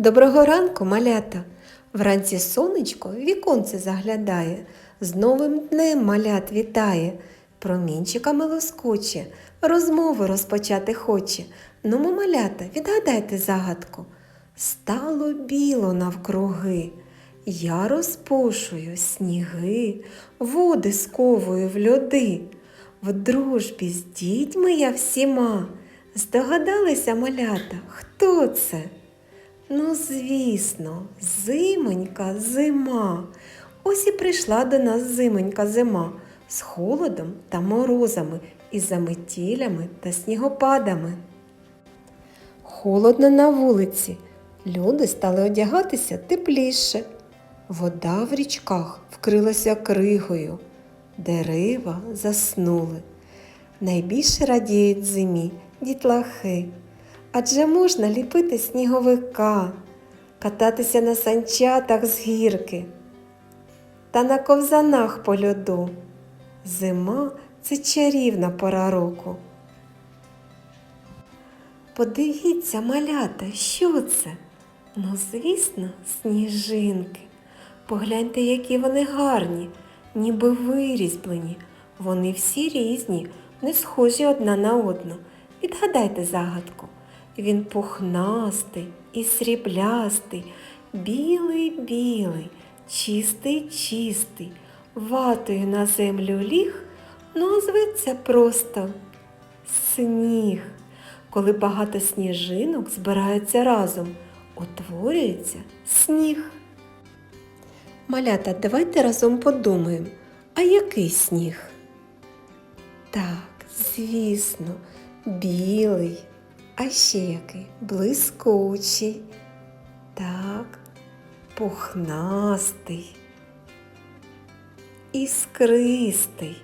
Доброго ранку, малята! Вранці сонечко віконце заглядає, з новим днем малят вітає, промінчиками лоскоче, розмови розпочати хоче. Нумо, малята, відгадайте загадку. Стало біло навкруги, я розпушую сніги, води сковую в льоди. В дружбі з дітьми я всіма. Здогадалися малята, хто це? Ну, звісно, зимонька зима. Ось і прийшла до нас зимонька зима з холодом та морозами, із заметілями та снігопадами. Холодно на вулиці. Люди стали одягатися тепліше. Вода в річках вкрилася кригою, дерева заснули. Найбільше радіють зимі дітлахи. Адже можна ліпити сніговика, кататися на санчатах з гірки та на ковзанах по льоду. Зима це чарівна пора року. Подивіться, малята, що це? Ну, звісно, сніжинки. Погляньте, які вони гарні, ніби вирізблені. Вони всі різні, не схожі одна на одну. Відгадайте загадку. Він пухнастий і сріблястий, білий, білий, чистий, чистий, ватою на землю ліг, ну зветься просто сніг. Коли багато сніжинок збираються разом, утворюється сніг. Малята, давайте разом подумаємо, а який сніг? Так, звісно, білий. А ще який? Блискучий. Так, пухнастий. Іскристий.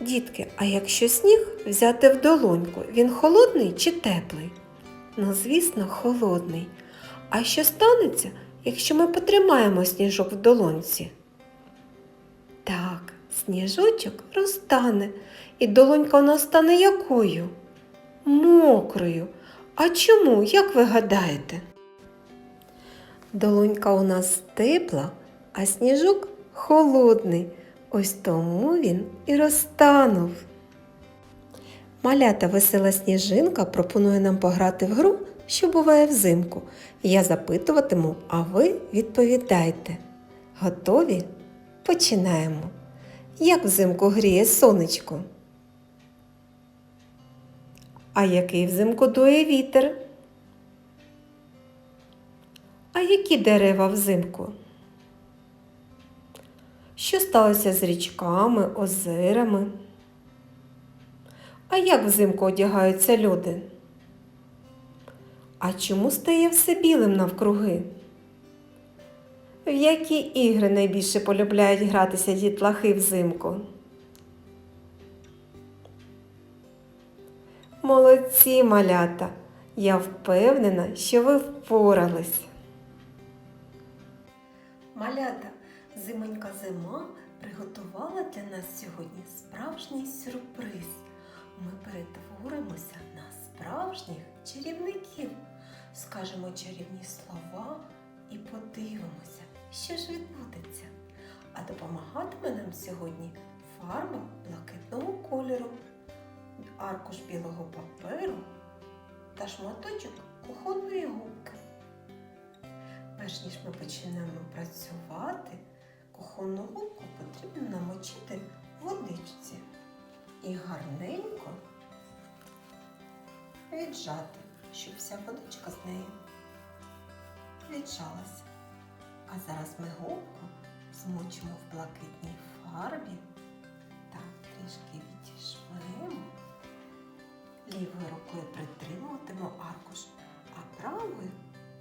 Дітки, а якщо сніг взяти в долоньку, він холодний чи теплий? Ну, звісно, холодний. А що станеться, якщо ми потримаємо сніжок в долонці? Так, сніжочок розтане, і долонька у нас стане якою? Мокрою. А чому, як ви гадаєте? Долонька у нас тепла, а сніжок холодний. Ось тому він і розтанув. Малята весела сніжинка пропонує нам пограти в гру, що буває взимку. Я запитуватиму, а ви відповідайте. Готові? Починаємо. Як взимку гріє сонечко? А який взимку дує вітер? А які дерева взимку? Що сталося з річками, озерами? А як взимку одягаються люди? А чому стає все білим навкруги? В які ігри найбільше полюбляють гратися дітлахи взимку? Молодці малята! Я впевнена, що ви впорались. Малята, зимонька зима приготувала для нас сьогодні справжній сюрприз. Ми перетворимося на справжніх чарівників, скажемо чарівні слова і подивимося, що ж відбудеться. А допомагатиме нам сьогодні фарба блакитного кольору, аркуш білого паперу та шматочок кухонної губки. Перш ніж ми почнемо працювати, кухонну губку потрібно намочити в водичці і гарненько віджати, щоб вся водичка з неї віджалася. А зараз ми губку змочимо в блакитній фарбі Лівою рукою притримуватимо аркуш, а правою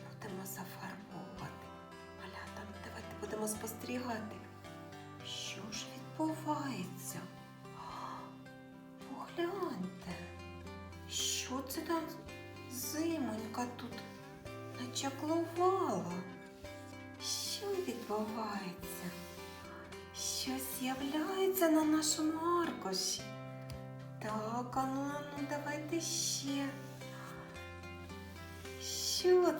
будемо зафарбовувати. Малята, ну давайте будемо спостерігати. Що ж відбувається? Погляньте, що це там зимонька тут начаклувала? Що відбувається? Щось з'являється на нашому аркуші. Так, а ну, ну давайте ще. Що це